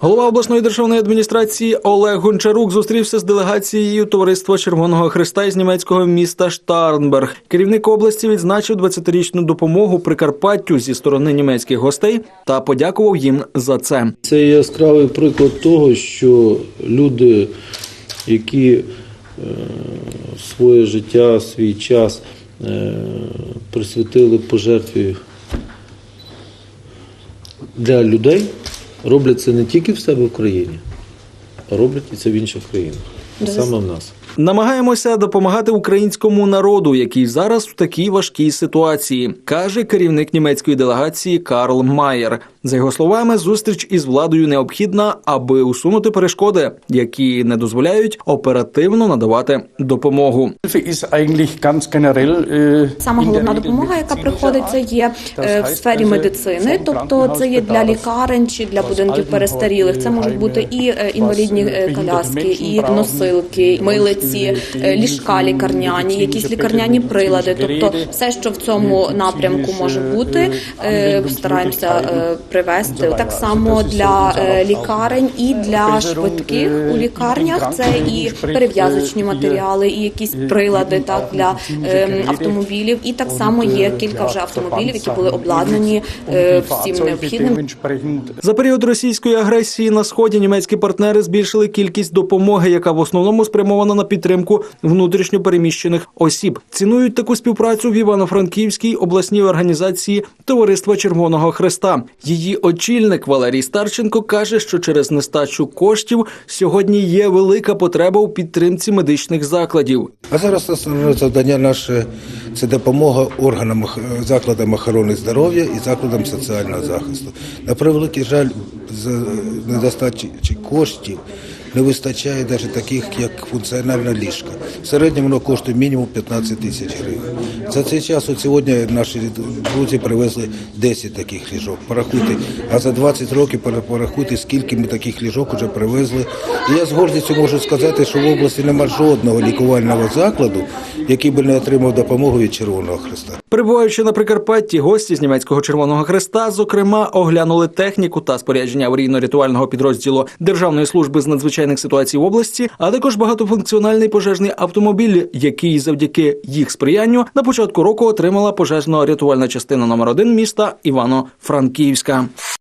Голова обласної державної адміністрації Олег Гончарук зустрівся з делегацією Товариства Червоного Христа із німецького міста Штарнберг. Керівник області відзначив 20-річну допомогу Прикарпаттю зі сторони німецьких гостей та подякував їм за це. Це яскравий приклад того, що люди, які е, своє життя, свій час е, присвятили пожертві для людей, роблять це не тільки в себе в країні, а роблять і це в інших країнах, саме в нас. Намагаємося допомагати українському народу, який зараз в такій важкій ситуації, каже керівник німецької делегації Карл Майер. За його словами, зустріч із владою необхідна, аби усунути перешкоди, які не дозволяють оперативно надавати допомогу. Äh, Сама головна допомога, яка medizinischer приходить, це є е, в сфері медицини, тобто це є для лікарень чи для будинків перестарілих. Це можуть бути і е, інвалідні was, е, äh, коляски, і носилки, милиці, die е, ліжка лікарняні, якісь лікарняні прилади. Тобто все, що в цьому напрямку може бути, е, стараємося е, привезти. Так само для лікарень і для швидких у лікарнях це і перев'язочні матеріали, і якісь прилади так для е, автомобілів. І так само є кілька вже автомобілів, які були обладнані всім необхідним. За період російської агресії на сході німецькі партнери збільшили кількість допомоги, яка в основному спрямована на підтримку внутрішньо переміщених осіб. Цінують таку співпрацю в Івано-Франківській обласній організації Товариства Червоного Хреста. Її очільник Валерій Старченко каже, що через нестачу коштів сьогодні є велика потреба у підтримці медичних закладів. А зараз основне завдання наше це допомога органам ох- закладам охорони здоров'я і закладам соціального захисту. На превеликий жаль, з недостачі коштів не вистачає навіть таких, як функціональна ліжка. В середньому воно коштує мінімум 15 тисяч гривень. За цей час от сьогодні наші друзі привезли 10 таких ліжок. Порахуйте, а за 20 років пора- порахуйте, скільки ми таких ліжок вже привезли. І я з гордістю можу сказати, що в області немає жодного лікувального закладу, який би не отримав допомогу від Червоного Христа. Перебуваючи на Прикарпатті, гості з німецького Червоного Хреста, зокрема, оглянули техніку та спорядження аварійно-рятувального підрозділу Державної служби з надзвичайних ситуацій в області, а також багатофункціональний пожежний автомобіль, який завдяки їх сприянню на початку року отримала пожежно-рятувальна частина номер 1 міста Івано-Франківська.